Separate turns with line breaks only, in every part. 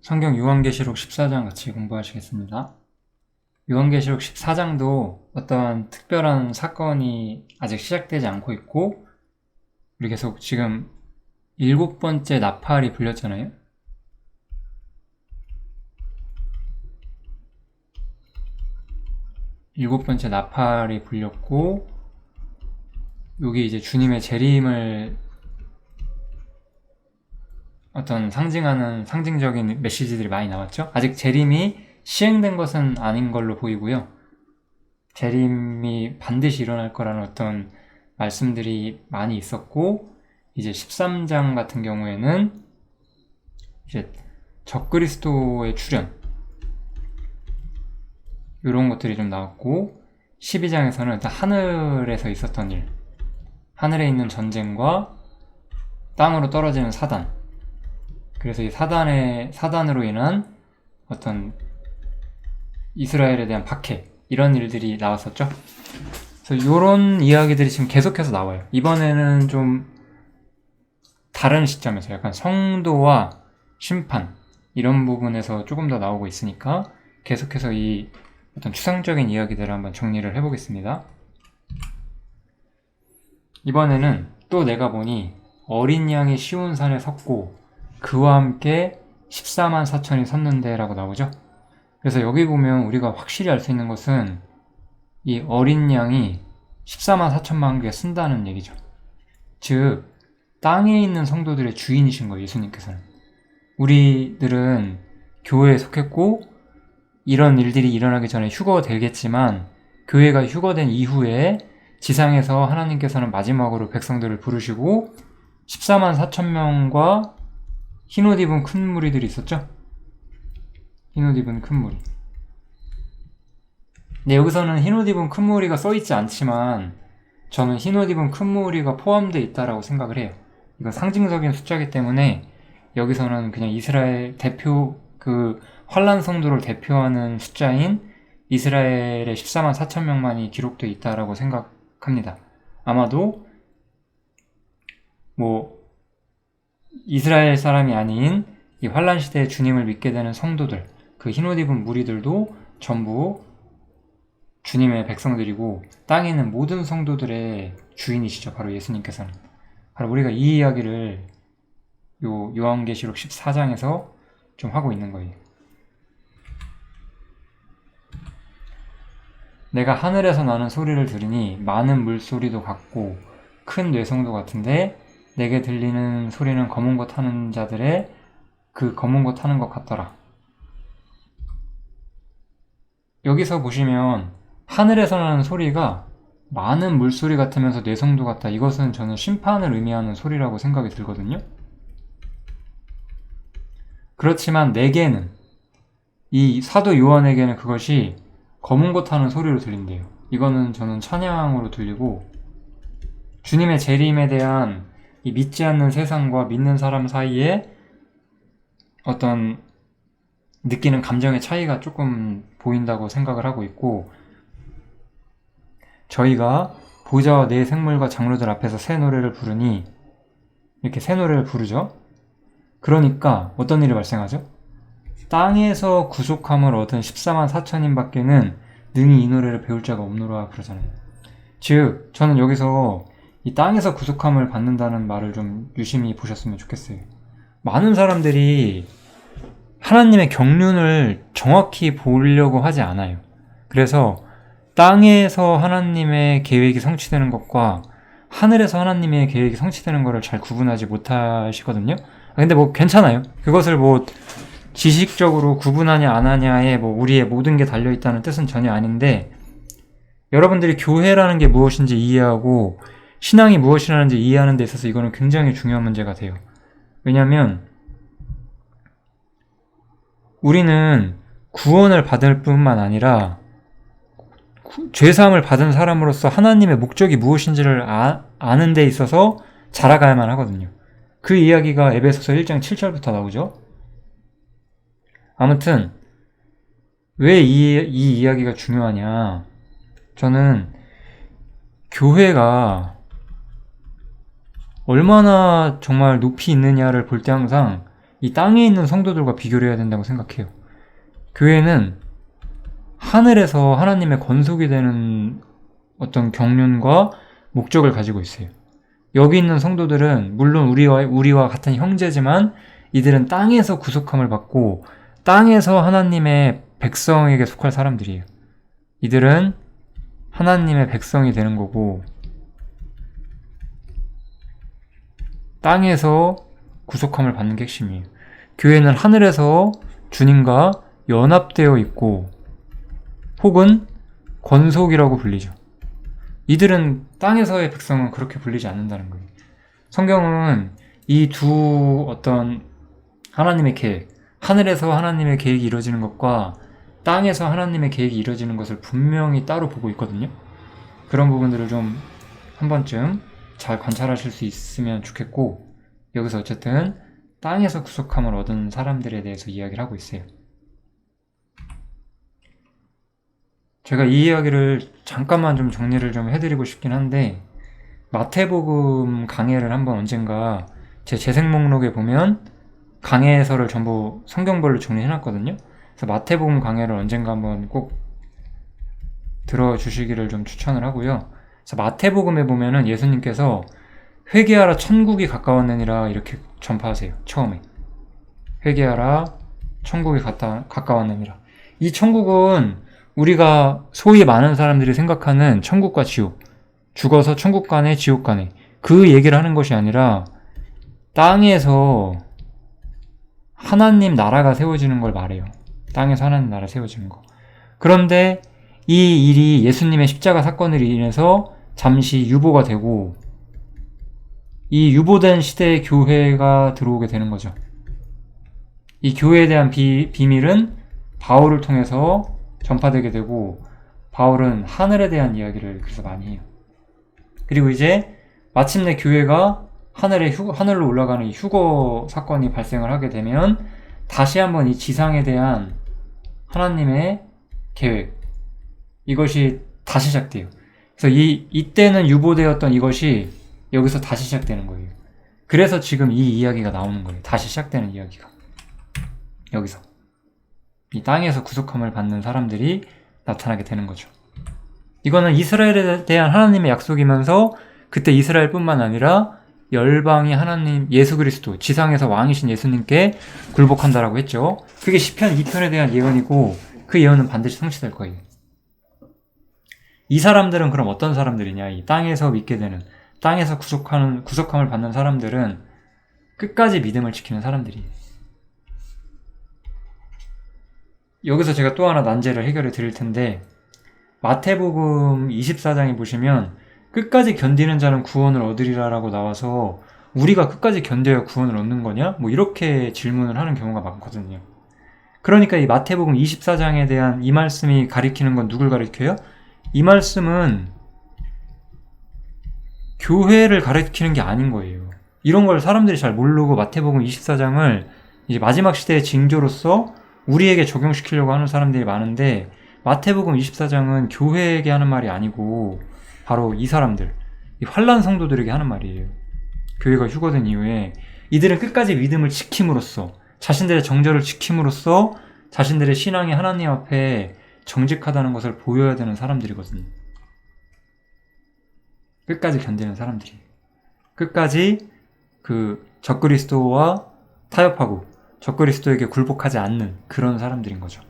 성경 요한계시록 14장 같이 공부하시겠습니다. 요한계시록 14장도 어떠한 특별한 사건이 아직 시작되지 않고 있고, 우리 계속 지금 일곱 번째 나팔이 불렸잖아요. 일곱 번째 나팔이 불렸고, 여기 이제 주님의 재림을 어떤 상징하는 상징적인 메시지들이 많이 나왔죠. 아직 재림이 시행된 것은 아닌 걸로 보이고요. 재림이 반드시 일어날 거라는 어떤 말씀들이 많이 있었고, 이제 13장 같은 경우에는 이제 적그리스도의 출현 이런 것들이 좀 나왔고 12장에서는 일단 하늘에서 있었던 일 하늘에 있는 전쟁과 땅으로 떨어지는 사단 그래서 이 사단의 사단으로 인한 어떤 이스라엘에 대한 박해 이런 일들이 나왔었죠. 그래서 이런 이야기들이 지금 계속해서 나와요. 이번에는 좀 다른 시점에서 약간 성도와 심판 이런 부분에서 조금 더 나오고 있으니까 계속해서 이 어떤 추상적인 이야기들을 한번 정리를 해보겠습니다. 이번에는 또 내가 보니 어린 양이 쉬운 산에 섰고 그와 함께 14만 4천이 섰는데 라고 나오죠. 그래서 여기 보면 우리가 확실히 알 수 있는 것은 이 어린 양이 14만 4천만 개에 쓴다는 얘기죠. 즉, 땅에 있는 성도들의 주인이신 거예요, 예수님께서는. 우리들은 교회에 속했고, 이런 일들이 일어나기 전에 휴거되겠지만, 교회가 휴거된 이후에 지상에서 하나님께서는 마지막으로 백성들을 부르시고, 14만 4천 명과 흰 옷 입은 큰 무리들이 있었죠? 흰 옷 입은 큰 무리. 네, 여기서는 흰 옷 입은 큰 무리가 써있지 않지만, 저는 흰 옷 입은 큰 무리가 포함되어 있다라고 생각을 해요. 이건 상징적인 숫자이기 때문에 여기서는 그냥 이스라엘 대표 그 환란 성도를 대표하는 숫자인 이스라엘의 14만 4천 명만이 기록되어 있다라고 생각합니다. 아마도 뭐 이스라엘 사람이 아닌 이 환란 시대에 주님을 믿게 되는 성도들, 그 흰옷 입은 무리들도 전부 주님의 백성들이고 땅에 있는 모든 성도들의 주인이시죠. 바로 예수님께서는. 바로 우리가 이 이야기를 요 요한계시록 14장에서 좀 하고 있는 거예요. 내가 하늘에서 나는 소리를 들으니 많은 물소리도 같고 큰 뇌성도 같은데 내게 들리는 소리는 검은 것 타는 자들의 그 검은 것 타는 것 같더라. 여기서 보시면 하늘에서 나는 소리가 많은 물소리 같으면서 뇌성도 같다. 이것은 저는 심판을 의미하는 소리라고 생각이 들거든요. 그렇지만 내게는 이 사도 요한에게는 그것이 검은 것 하는 소리로 들린대요. 이거는 저는 찬양으로 들리고 주님의 재림에 대한 이 믿지 않는 세상과 믿는 사람 사이에 어떤 느끼는 감정의 차이가 조금 보인다고 생각을 하고 있고 저희가 보좌와 내 생물과 장로들 앞에서 새 노래를 부르니 이렇게 새 노래를 부르죠. 그러니까 어떤 일이 발생하죠? 땅에서 구속함을 얻은 14만 4천인 밖에는 능히 이 노래를 배울 자가 없노라 그러잖아요. 즉, 저는 여기서 이 땅에서 구속함을 받는다는 말을 좀 유심히 보셨으면 좋겠어요. 많은 사람들이 하나님의 경륜을 정확히 보려고 하지 않아요. 그래서 땅에서 하나님의 계획이 성취되는 것과 하늘에서 하나님의 계획이 성취되는 것을 잘 구분하지 못하시거든요. 근데 뭐 괜찮아요. 그것을 뭐 지식적으로 구분하냐 안 하냐에 뭐 우리의 모든 게 달려 있다는 뜻은 전혀 아닌데 여러분들이 교회라는 게 무엇인지 이해하고 신앙이 무엇이라는지 이해하는 데 있어서 이거는 굉장히 중요한 문제가 돼요. 왜냐하면 우리는 구원을 받을 뿐만 아니라 죄사함을 받은 사람으로서 하나님의 목적이 무엇인지를 아, 아는 데 있어서 자라가야만 하거든요. 그 이야기가 에베소서 1장 7절부터 나오죠. 아무튼 왜이 이 이야기가 중요하냐? 저는 교회가 얼마나 정말 높이 있느냐를 볼 때 항상 이 땅에 있는 성도들과 비교를 해야 된다고 생각해요. 교회는 하늘에서 하나님의 건속이 되는 어떤 경륜과 목적을 가지고 있어요. 여기 있는 성도들은 물론 우리와 우리와 같은 형제지만 이들은 땅에서 구속함을 받고 땅에서 하나님의 백성에게 속할 사람들이에요. 이들은 하나님의 백성이 되는 거고 땅에서 구속함을 받는 게 핵심이에요. 교회는 하늘에서 주님과 연합되어 있고 혹은 권속이라고 불리죠. 이들은 땅에서의 백성은 그렇게 불리지 않는다는 거예요. 성경은 이 두 어떤 하나님의 계획, 하늘에서 하나님의 계획이 이루어지는 것과 땅에서 하나님의 계획이 이루어지는 것을 분명히 따로 보고 있거든요. 그런 부분들을 좀 한 번쯤 잘 관찰하실 수 있으면 좋겠고, 여기서 어쨌든 땅에서 구속함을 얻은 사람들에 대해서 이야기를 하고 있어요. 제가 이 이야기를 잠깐만 좀 정리를 좀 해드리고 싶긴 한데 마태복음 강해를 한번 언젠가 제 재생 목록에 보면 강해서를 전부 성경별로 정리해놨거든요. 그래서 마태복음 강해를 언젠가 한번 꼭 들어주시기를 좀 추천을 하고요. 마태복음에 보면은 예수님께서 회개하라 천국이 가까웠느니라 이렇게 전파하세요. 처음에 회개하라 천국이 갔다, 가까웠느니라. 이 천국은 우리가 소위 많은 사람들이 생각하는 천국과 지옥, 죽어서 천국 가네, 지옥 가네. 그 얘기를 하는 것이 아니라 땅에서 하나님 나라가 세워지는 걸 말해요. 땅에서 하나님 나라 세워지는 거. 그런데 이 일이 예수님의 십자가 사건으로 인해서 잠시 유보가 되고 이 유보된 시대의 교회가 들어오게 되는 거죠. 이 교회에 대한 비, 비밀은 바울을 통해서 전파되게 되고 바울은 하늘에 대한 이야기를 그래서 많이 해요. 그리고 이제 마침내 교회가 하늘에 휴, 하늘로 올라가는 이 휴거 사건이 발생을 하게 되면 다시 한번 이 지상에 대한 하나님의 계획 이것이 다시 시작돼요. 그래서 이 이때는 유보되었던 이것이 여기서 다시 시작되는 거예요. 그래서 지금 이 이야기가 나오는 거예요. 다시 시작되는 이야기가 여기서. 이 땅에서 구속함을 받는 사람들이 나타나게 되는 거죠. 이거는 이스라엘에 대한 하나님의 약속이면서 그때 이스라엘뿐만 아니라 열방이 하나님 예수 그리스도 지상에서 왕이신 예수님께 굴복한다라고 했죠. 그게 시편 2편에 대한 예언이고 그 예언은 반드시 성취될 거예요. 이 사람들은 그럼 어떤 사람들이냐? 이 땅에서 믿게 되는 땅에서 구속하는 구속함을 받는 사람들은 끝까지 믿음을 지키는 사람들이에요. 여기서 제가 또 하나 난제를 해결해 드릴 텐데 마태복음 24장에 보시면 끝까지 견디는 자는 구원을 얻으리라라고 나와서 우리가 끝까지 견뎌야 구원을 얻는 거냐? 뭐 이렇게 질문을 하는 경우가 많거든요. 그러니까 이 마태복음 24장에 대한 이 말씀이 가리키는 건 누굴 가리켜요? 이 말씀은 교회를 가리키는 게 아닌 거예요. 이런 걸 사람들이 잘 모르고 마태복음 24장을 이제 마지막 시대의 징조로서 우리에게 적용시키려고 하는 사람들이 많은데 마태복음 24장은 교회에게 하는 말이 아니고 바로 이 사람들, 이 환란 성도들에게 하는 말이에요. 교회가 휴거된 이후에 이들은 끝까지 믿음을 지킴으로써 자신들의 정절을 지킴으로써 자신들의 신앙이 하나님 앞에 정직하다는 것을 보여야 되는 사람들이거든요. 끝까지 견디는 사람들이. 끝까지 그 적그리스도와 타협하고 적그리스도에게 굴복하지 않는 그런 사람들인 거죠.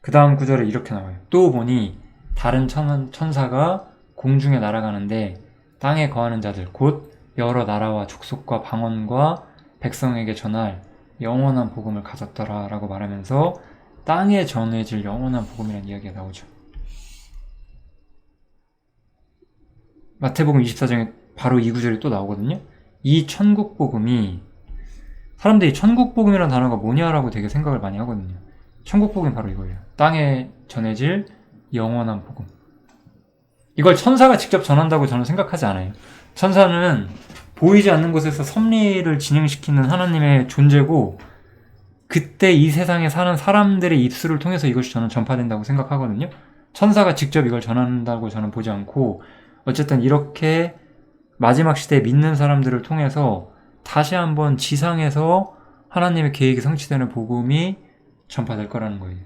그 다음 구절에 이렇게 나와요. 또 보니 다른 천, 천사가 공중에 날아가는데 땅에 거하는 자들 곧 여러 나라와 족속과 방언과 백성에게 전할 영원한 복음을 가졌더라 라고 말하면서 땅에 전해질 영원한 복음이라는 이야기가 나오죠. 마태복음 24장에 바로 이 구절이 또 나오거든요. 이 천국 복음이 사람들이 천국 복음이라는 단어가 뭐냐라고 되게 생각을 많이 하거든요. 천국 복음이 바로 이거예요. 땅에 전해질 영원한 복음. 이걸 천사가 직접 전한다고 저는 생각하지 않아요. 천사는 보이지 않는 곳에서 섭리를 진행시키는 하나님의 존재고 그때 이 세상에 사는 사람들의 입술을 통해서 이것이 저는 전파된다고 생각하거든요. 천사가 직접 이걸 전한다고 저는 보지 않고 어쨌든 이렇게 마지막 시대에 믿는 사람들을 통해서 다시 한번 지상에서 하나님의 계획이 성취되는 복음이 전파될 거라는 거예요.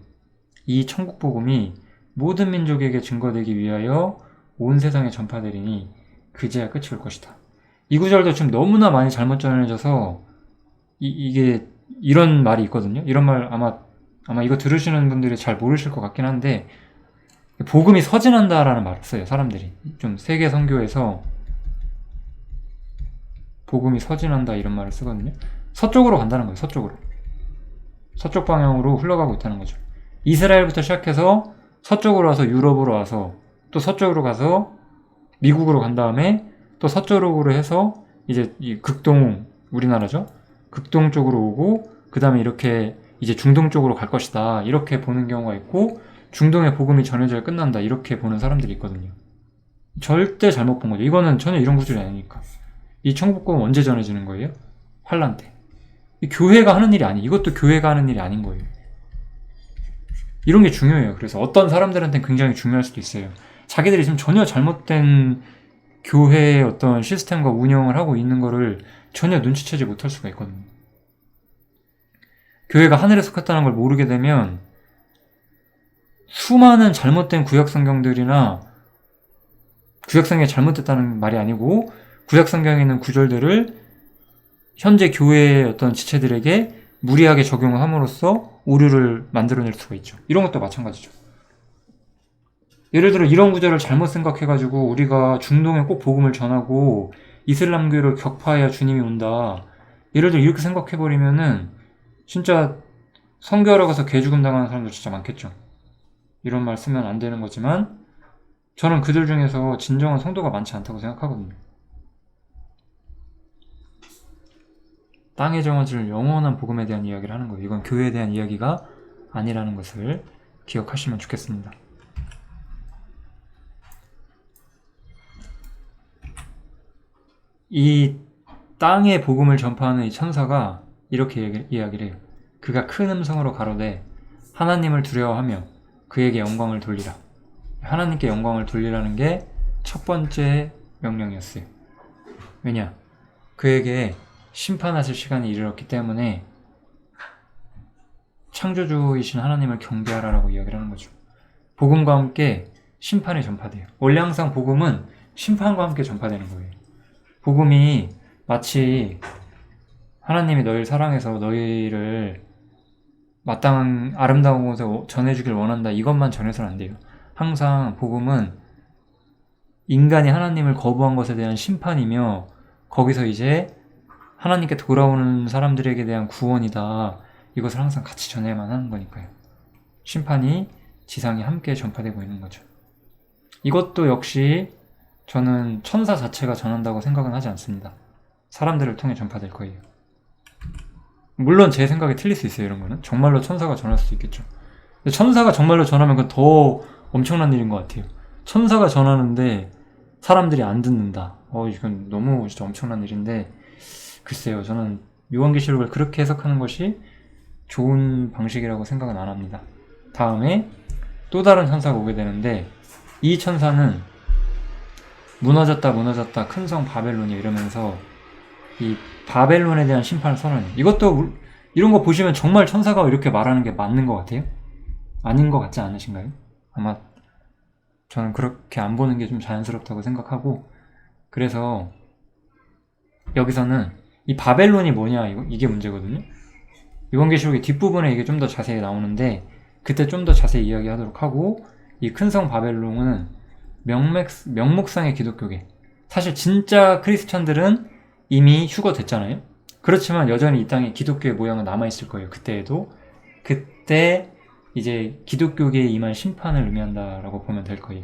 이 천국 복음이 모든 민족에게 증거되기 위하여 온 세상에 전파되리니 그제야 끝이 올 것이다. 이 구절도 지금 너무나 많이 잘못 전해져서 이, 게 이런 말이 있거든요. 이런 말 아마 아마 이거 들으시는 분들이 잘 모르실 것 같긴 한데 복음이 서진한다라는 말을 써요. 사람들이 좀 세계 선교에서 복음이 서진한다 이런 말을 쓰거든요. 서쪽으로 간다는 거예요. 서쪽으로. 서쪽 방향으로 흘러가고 있다는 거죠. 이스라엘부터 시작해서 서쪽으로 와서 유럽으로 와서 또 서쪽으로 가서 미국으로 간 다음에 또 서쪽으로 해서 이제 이 극동 우리나라죠. 극동 쪽으로 오고 그 다음에 이렇게 이제 중동 쪽으로 갈 것이다 이렇게 보는 경우가 있고 중동의 복음이 전해져야 끝난다 이렇게 보는 사람들이 있거든요. 절대 잘못 본 거죠. 이거는 전혀 이런 구절이 아니니까. 이 천국복음은 언제 전해지는 거예요? 환란 때. 이 교회가 하는 일이 아니. 이것도 교회가 하는 일이 아닌 거예요. 이런 게 중요해요. 그래서 어떤 사람들한테는 굉장히 중요할 수도 있어요. 자기들이 지금 전혀 잘못된 교회의 어떤 시스템과 운영을 하고 있는 거를 전혀 눈치채지 못할 수가 있거든요. 교회가 하늘에 속했다는 걸 모르게 되면 수많은 잘못된 구약 성경들이나 구약 성경이 잘못됐다는 말이 아니고 구약 성경에 있는 구절들을 현재 교회의 어떤 지체들에게 무리하게 적용함으로써 오류를 만들어낼 수가 있죠. 이런 것도 마찬가지죠. 예를 들어 이런 구절을 잘못 생각해가지고 우리가 중동에 꼭 복음을 전하고 이슬람교를 격파해야 주님이 온다. 예를 들어 이렇게 생각해버리면은 진짜 성교하러 가서 개죽음 당하는 사람들 진짜 많겠죠. 이런 말 쓰면 안 되는 거지만 저는 그들 중에서 진정한 성도가 많지 않다고 생각하거든요. 땅의 정화줄 영원한 복음에 대한 이야기를 하는 거예요. 이건 교회에 대한 이야기가 아니라는 것을 기억하시면 좋겠습니다. 이 땅의 복음을 전파하는 이 천사가 이렇게 이야기를 해요. 그가 큰 음성으로 가로되 하나님을 두려워하며 그에게 영광을 돌리라. 하나님께 영광을 돌리라는 게 첫 번째 명령이었어요. 왜냐? 그에게 심판하실 시간이 이르렀기 때문에 창조주이신 하나님을 경배하라라고 이야기를 하는 거죠. 복음과 함께 심판이 전파돼요. 원래 항상 복음은 심판과 함께 전파되는 거예요. 복음이 마치 하나님이 너희를 사랑해서 너희를 마땅한 아름다운 곳에 전해주길 원한다. 이것만 전해서는 안 돼요. 항상 복음은 인간이 하나님을 거부한 것에 대한 심판이며 거기서 이제 하나님께 돌아오는 사람들에게 대한 구원이다. 이것을 항상 같이 전해야만 하는 거니까요. 심판이 지상에 함께 전파되고 있는 거죠. 이것도 역시 저는 천사 자체가 전한다고 생각은 하지 않습니다. 사람들을 통해 전파될 거예요. 물론 제 생각이 틀릴 수 있어요, 이런 거는. 정말로 천사가 전할 수도 있겠죠. 근데 천사가 정말로 전하면 그건 더 엄청난 일인 것 같아요. 천사가 전하는데 사람들이 안 듣는다. 어, 이건 너무 진짜 엄청난 일인데, 글쎄요, 저는 요한계시록을 그렇게 해석하는 것이 좋은 방식이라고 생각은 안 합니다. 다음에 또 다른 천사가 오게 되는데, 이 천사는 무너졌다 무너졌다 큰 성 바벨론이 이러면서 이 바벨론에 대한 심판을 선언해요. 이것도 이런 거 보시면 정말 천사가 이렇게 말하는 게 맞는 것 같아요? 아닌 것 같지 않으신가요? 아마 저는 그렇게 안 보는 게 좀 자연스럽다고 생각하고 그래서 여기서는 이 바벨론이 뭐냐 이게 문제거든요. 이번 계시록의 뒷부분에 이게 좀 더 자세히 나오는데 그때 좀 더 자세히 이야기하도록 하고 이 큰 성 바벨론은 명맥, 명목상의 기독교계. 사실 진짜 크리스천들은 이미 휴거됐잖아요. 그렇지만 여전히 이 땅에 기독교의 모양은 남아있을 거예요. 그때에도. 그때 이제 기독교계에 임한 심판을 의미한다라고 보면 될 거예요.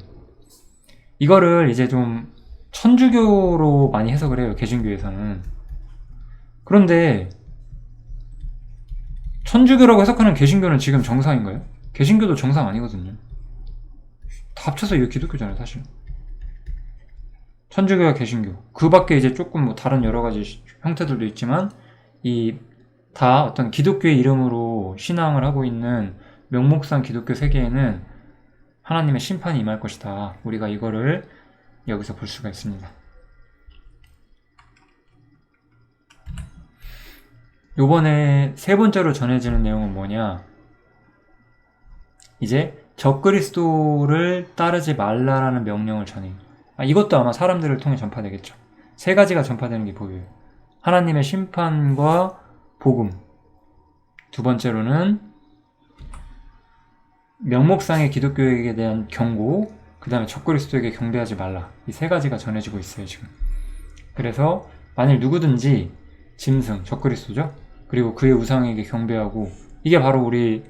이거를 이제 좀 천주교로 많이 해석을 해요. 개신교에서는. 그런데 천주교라고 해석하는 개신교는 지금 정상인가요? 개신교도 정상 아니거든요. 다 합쳐서 이거 기독교잖아요, 사실. 천주교와 개신교. 그 밖에 이제 조금 뭐 다른 여러 가지 형태들도 있지만, 이 다 어떤 기독교의 이름으로 신앙을 하고 있는 명목상 기독교 세계에는 하나님의 심판이 임할 것이다. 우리가 이거를 여기서 볼 수가 있습니다. 요번에 세 번째로 전해지는 내용은 뭐냐? 이제 적그리스도를 따르지 말라라는 명령을 전해요. 아, 이것도 아마 사람들을 통해 전파되겠죠. 세 가지가 전파되는 게 보여요. 하나님의 심판과 복음. 두 번째로는 명목상의 기독교에게 대한 경고. 그 다음에 적그리스도에게 경배하지 말라. 이 세 가지가 전해지고 있어요, 지금. 그래서 만일 누구든지 짐승, 적그리스도죠? 그리고 그의 우상에게 경배하고 이게 바로 우리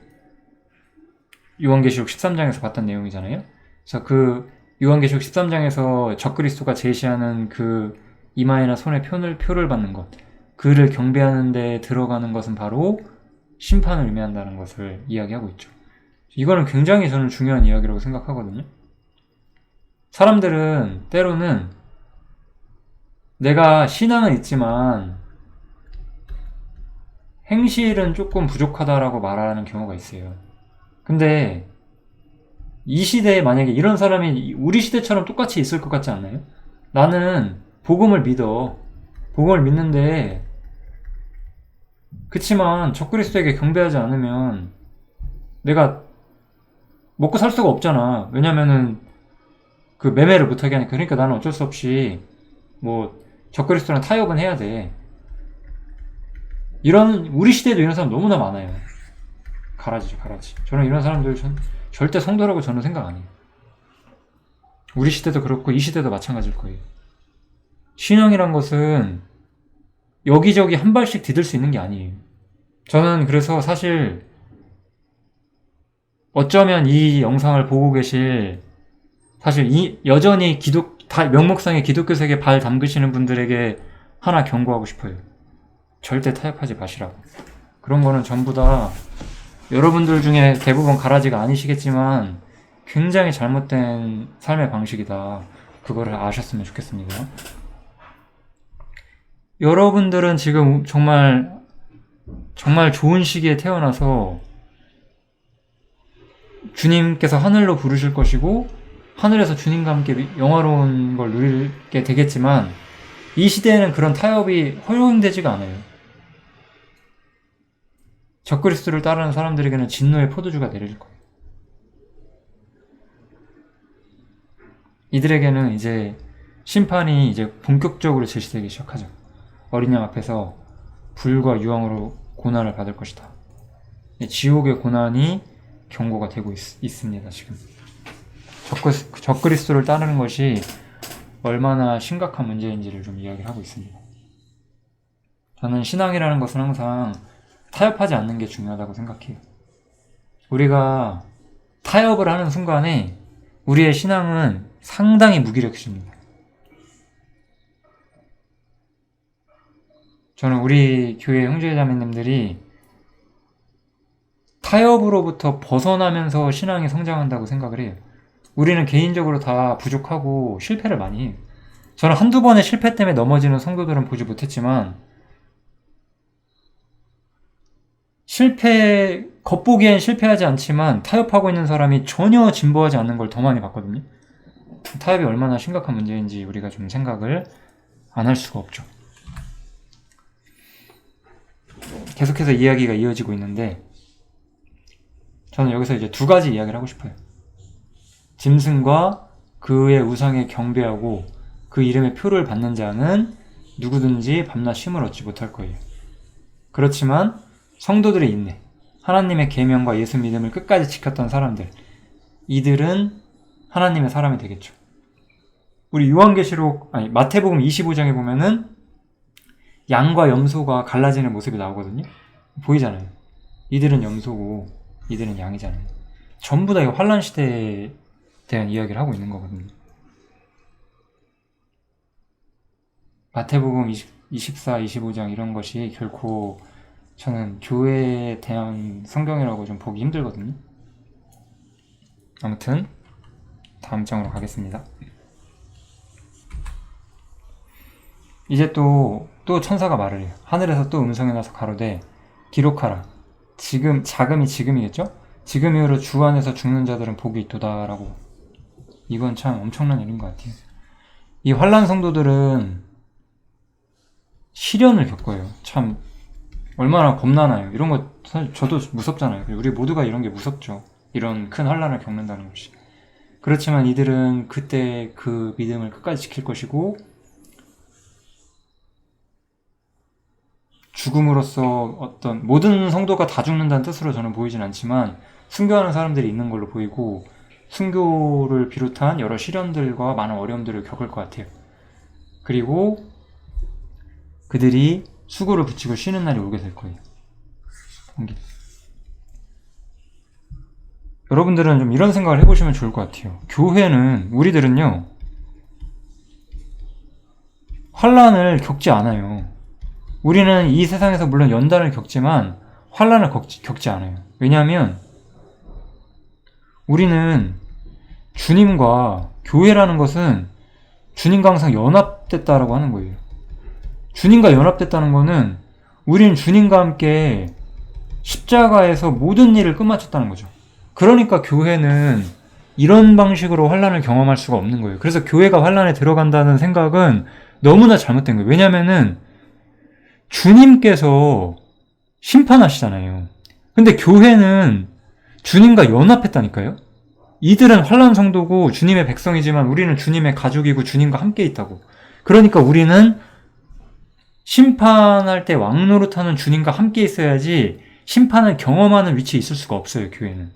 요한계시록 13장에서 봤던 내용이잖아요. 그래서 그 요한계시록 13장에서 적그리스도가 제시하는 그 이마에나 손에 표를, 표를 받는 것, 그를 경배하는 데 들어가는 것은 바로 심판을 의미한다는 것을 이야기하고 있죠. 이거는 굉장히 저는 중요한 이야기라고 생각하거든요. 사람들은 때로는 내가 신앙은 있지만 행실은 조금 부족하다라고 말하는 경우가 있어요. 근데 이 시대에 만약에 이런 사람이 우리 시대처럼 똑같이 있을 것 같지 않나요? 나는 복음을 믿어. 복음을 믿는데 그치만 적그리스도에게 경배하지 않으면 내가 먹고 살 수가 없잖아. 왜냐면은 그 매매를 못하게 하니까. 그러니까 나는 어쩔 수 없이 뭐 적그리스도랑 타협은 해야 돼. 이런 우리 시대에도 이런 사람 너무나 많아요. 가라지죠, 가라지. 저는 이런 사람들 전, 절대 성도라고 저는 생각 안 해요. 우리 시대도 그렇고 이 시대도 마찬가지일 거예요. 신앙이란 것은 여기저기 한 발씩 디딜 수 있는 게 아니에요. 저는 그래서 사실 어쩌면 이 영상을 보고 계실 사실 이 여전히 기독 다 명목상의 기독교 세계 발 담그시는 분들에게 하나 경고하고 싶어요. 절대 타협하지 마시라고. 그런 거는 전부 다 여러분들 중에 대부분 가라지가 아니시겠지만 굉장히 잘못된 삶의 방식이다. 그거를 아셨으면 좋겠습니다. 여러분들은 지금 정말 정말 좋은 시기에 태어나서 주님께서 하늘로 부르실 것이고 하늘에서 주님과 함께 영화로운 걸 누리게 되겠지만 이 시대에는 그런 타협이 허용되지가 않아요. 적그리스도를 따르는 사람들에게는 진노의 포도주가 내릴 거예요. 이들에게는 이제 심판이 이제 본격적으로 제시되기 시작하죠. 어린 양 앞에서 불과 유황으로 고난을 받을 것이다. 지옥의 고난이 경고가 되고 있, 습니다 지금. 적그리, 스도를 따르는 것이 얼마나 심각한 문제인지를 좀 이야기를 하고 있습니다. 저는 신앙이라는 것은 항상 타협하지 않는 게 중요하다고 생각해요. 우리가 타협을 하는 순간에 우리의 신앙은 상당히 무기력해집니다. 저는 우리 교회 형제자매님들이 타협으로부터 벗어나면서 신앙이 성장한다고 생각을 해요. 우리는 개인적으로 다 부족하고 실패를 많이 해요. 저는 한두 번의 실패 때문에 넘어지는 성도들은 보지 못했지만 실패, 겉보기엔 실패하지 않지만 타협하고 있는 사람이 전혀 진보하지 않는 걸 더 많이 봤거든요. 타협이 얼마나 심각한 문제인지 우리가 좀 생각을 안 할 수가 없죠. 계속해서 이야기가 이어지고 있는데, 저는 여기서 이제 두 가지 이야기를 하고 싶어요. 짐승과 그의 우상에 경배하고 그 이름의 표를 받는 자는 누구든지 밤낮 쉼을 얻지 못할 거예요. 그렇지만 성도들의 인내, 하나님의 계명과 예수 믿음을 끝까지 지켰던 사람들, 이들은 하나님의 사람이 되겠죠. 우리 요한계시록 아니 마태복음 25장에 보면은 양과 염소가 갈라지는 모습이 나오거든요. 보이잖아요. 이들은 염소고 이들은 양이잖아요. 전부 다 환란 시대에 대한 이야기를 하고 있는 거거든요. 마태복음 20, 24, 25장 이런 것이 결코 저는 교회에 대한 성경이라고 좀 보기 힘들거든요. 아무튼 다음 장으로 가겠습니다. 이제 또, 또 천사가 말을 해요. 하늘에서 또 음성이 나서 가로되 기록하라. 지금, 자금이 지금이겠죠? 지금 이후로 주 안에서 죽는 자들은 복이 있도다라고. 이건 참 엄청난 일인 것 같아요. 이 환란 성도들은 시련을 겪어요. 참 얼마나 겁나나요? 이런 거 사실 저도 무섭잖아요. 우리 모두가 이런 게 무섭죠. 이런 큰 환란을 겪는다는 것이. 그렇지만 이들은 그때 그 믿음을 끝까지 지킬 것이고 죽음으로써 어떤 모든 성도가 다 죽는다는 뜻으로 저는 보이진 않지만 순교하는 사람들이 있는 걸로 보이고 순교를 비롯한 여러 시련들과 많은 어려움들을 겪을 것 같아요. 그리고 그들이 수고를 붙이고 쉬는 날이 오게 될 거예요. 여러분들은 좀 이런 생각을 해보시면 좋을 것 같아요. 교회는 우리들은요 환란을 겪지 않아요. 우리는 이 세상에서 물론 연단을 겪지만 환란을 겪지, 겪지 않아요. 왜냐하면 우리는 주님과 교회라는 것은 주님과 항상 연합됐다라고 하는 거예요. 주님과 연합됐다는 것은 우리는 주님과 함께 십자가에서 모든 일을 끝마쳤다는 거죠. 그러니까 교회는 이런 방식으로 환란을 경험할 수가 없는 거예요. 그래서 교회가 환란에 들어간다는 생각은 너무나 잘못된 거예요. 왜냐면은 주님께서 심판하시잖아요. 근데 교회는 주님과 연합했다니까요. 이들은 환란 성도고 주님의 백성이지만 우리는 주님의 가족이고 주님과 함께 있다고. 그러니까 우리는 심판할 때 왕노릇하는 주님과 함께 있어야지 심판을 경험하는 위치에 있을 수가 없어요. 교회는.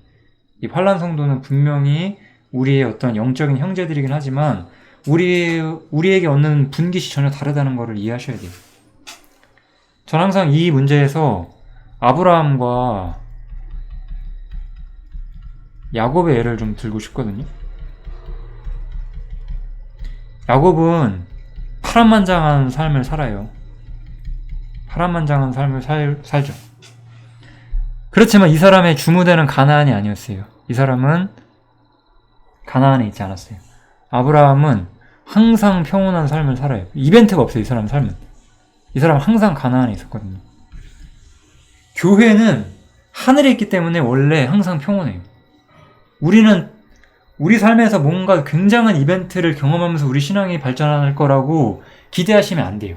이 환란 성도는 분명히 우리의 어떤 영적인 형제들이긴 하지만 우리 우리에게 얻는 분깃이 전혀 다르다는 것을 이해하셔야 돼요. 전 항상 이 문제에서 아브라함과 야곱의 예를 좀 들고 싶거든요. 야곱은 파란만장한 삶을 살아요. 파란만장한 삶을 살, 살죠. 그렇지만 이 사람의 주무대는 가나안이 아니었어요. 이 사람은 가나안에 있지 않았어요. 아브라함은 항상 평온한 삶을 살아요. 이벤트가 없어요. 이 사람 삶은. 이 사람은 항상 가나안에 있었거든요. 교회는 하늘에 있기 때문에 원래 항상 평온해요. 우리는 우리 삶에서 뭔가 굉장한 이벤트를 경험하면서 우리 신앙이 발전할 거라고 기대하시면 안 돼요.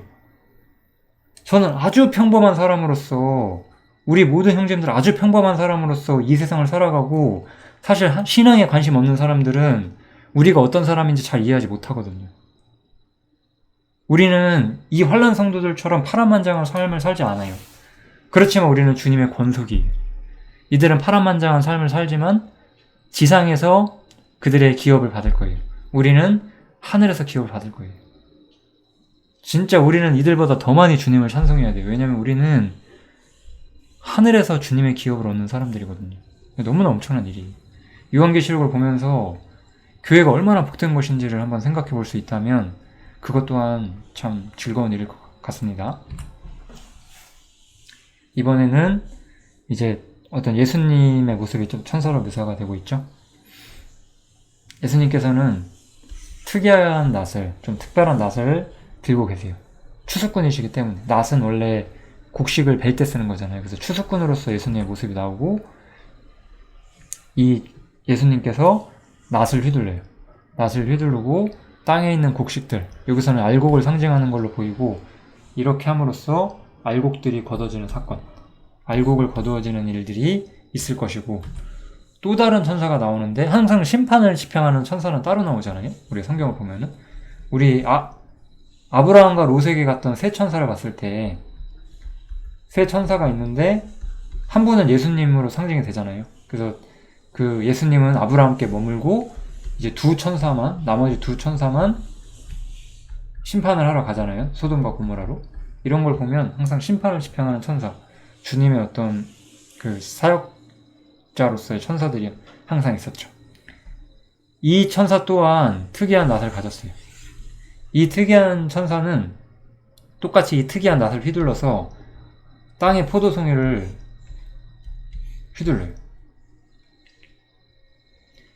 저는 아주 평범한 사람으로서 우리 모든 형제들 아주 평범한 사람으로서 이 세상을 살아가고 사실 신앙에 관심 없는 사람들은 우리가 어떤 사람인지 잘 이해하지 못하거든요. 우리는 이 환란 성도들처럼 파란만장한 삶을 살지 않아요. 그렇지만 우리는 주님의 권속이 이들은 파란만장한 삶을 살지만 지상에서 그들의 기업을 받을 거예요. 우리는 하늘에서 기업을 받을 거예요. 진짜 우리는 이들보다 더 많이 주님을 찬송해야 돼요. 왜냐면 우리는 하늘에서 주님의 기업을 얻는 사람들이거든요. 너무나 엄청난 일이. 요한계시록을 보면서 교회가 얼마나 복된 것인지를 한번 생각해 볼 수 있다면 그것 또한 참 즐거운 일일 것 같습니다. 이번에는 이제 어떤 예수님의 모습이 좀 천사로 묘사가 되고 있죠. 예수님께서는 특이한 낫을, 좀 특별한 낫을 들고 계세요. 추수꾼이시기 때문에. 낫은 원래 곡식을 벨 때 쓰는 거잖아요. 그래서 추수꾼으로서 예수님의 모습이 나오고, 이 예수님께서 낫을 휘둘러요. 낫을 휘두르고, 땅에 있는 곡식들, 여기서는 알곡을 상징하는 걸로 보이고, 이렇게 함으로써 알곡들이 걷어지는 사건, 알곡을 거두어지는 일들이 있을 것이고, 또 다른 천사가 나오는데, 항상 심판을 집행하는 천사는 따로 나오잖아요? 우리 성경을 보면은. 우리, 아, 아브라함과 롯에게 갔던 세 천사를 봤을 때, 세 천사가 있는데, 한 분은 예수님으로 상징이 되잖아요. 그래서 그 예수님은 아브라함께 머물고, 이제 두 천사만, 나머지 두 천사만 심판을 하러 가잖아요. 소돔과 고모라로. 이런 걸 보면 항상 심판을 집행하는 천사, 주님의 어떤 그 사역자로서의 천사들이 항상 있었죠. 이 천사 또한 특이한 낯을 가졌어요. 이 특이한 천사는 똑같이 이 특이한 낯을 휘둘러서 땅의 포도송이를 휘둘러요.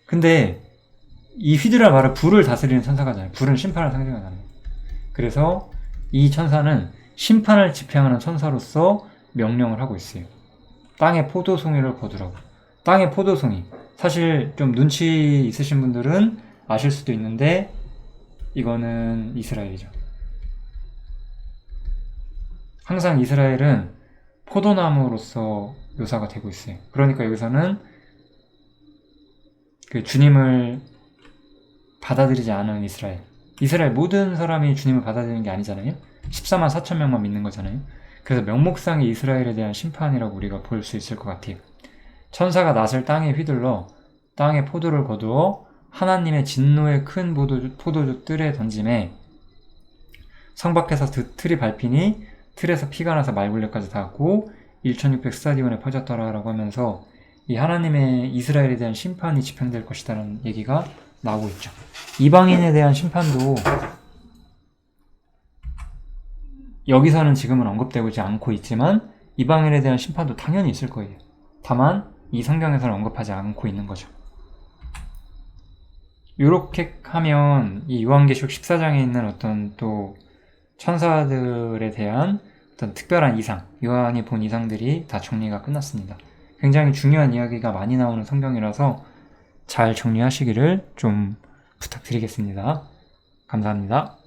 근데 이 휘두라 말은 불을 다스리는 천사가잖아요. 불은 심판을 상징하잖아요. 그래서 이 천사는 심판을 집행하는 천사로서 명령을 하고 있어요. 땅의 포도송이를 거두라고. 땅의 포도송이. 사실 좀 눈치 있으신 분들은 아실 수도 있는데 이거는 이스라엘이죠. 항상 이스라엘은 포도나무로서 묘사가 되고 있어요. 그러니까 여기서는 그 주님을 받아들이지 않은 이스라엘. 이스라엘 모든 사람이 주님을 받아들이는 게 아니잖아요. 14만 4천 명만 믿는 거잖아요. 그래서 명목상의 이스라엘에 대한 심판이라고 우리가 볼 수 있을 것 같아요. 천사가 낫을 땅에 휘둘러 땅에 포도를 거두어 하나님의 진노의 큰 포도주, 포도주 뜰에 던짐에 성 밖에서 그 틀이 밟히니 틀에서 피가 나서 말굴레까지 닿았고 1600 스타디온에 퍼졌더라라고 하면서 이 하나님의 이스라엘에 대한 심판이 집행될 것이다라는 얘기가 나오고 있죠. 이방인에 대한 심판도 여기서는 지금은 언급되지 않고 있지만 이방인에 대한 심판도 당연히 있을 거예요. 다만 이 성경에서는 언급하지 않고 있는 거죠. 이렇게 하면 이 요한계시록 14장에 있는 어떤 또 천사들에 대한 어떤 특별한 이상, 요한이 본 이상들이 다 정리가 끝났습니다. 굉장히 중요한 이야기가 많이 나오는 성경이라서 잘 정리하시기를 좀 부탁드리겠습니다. 감사합니다.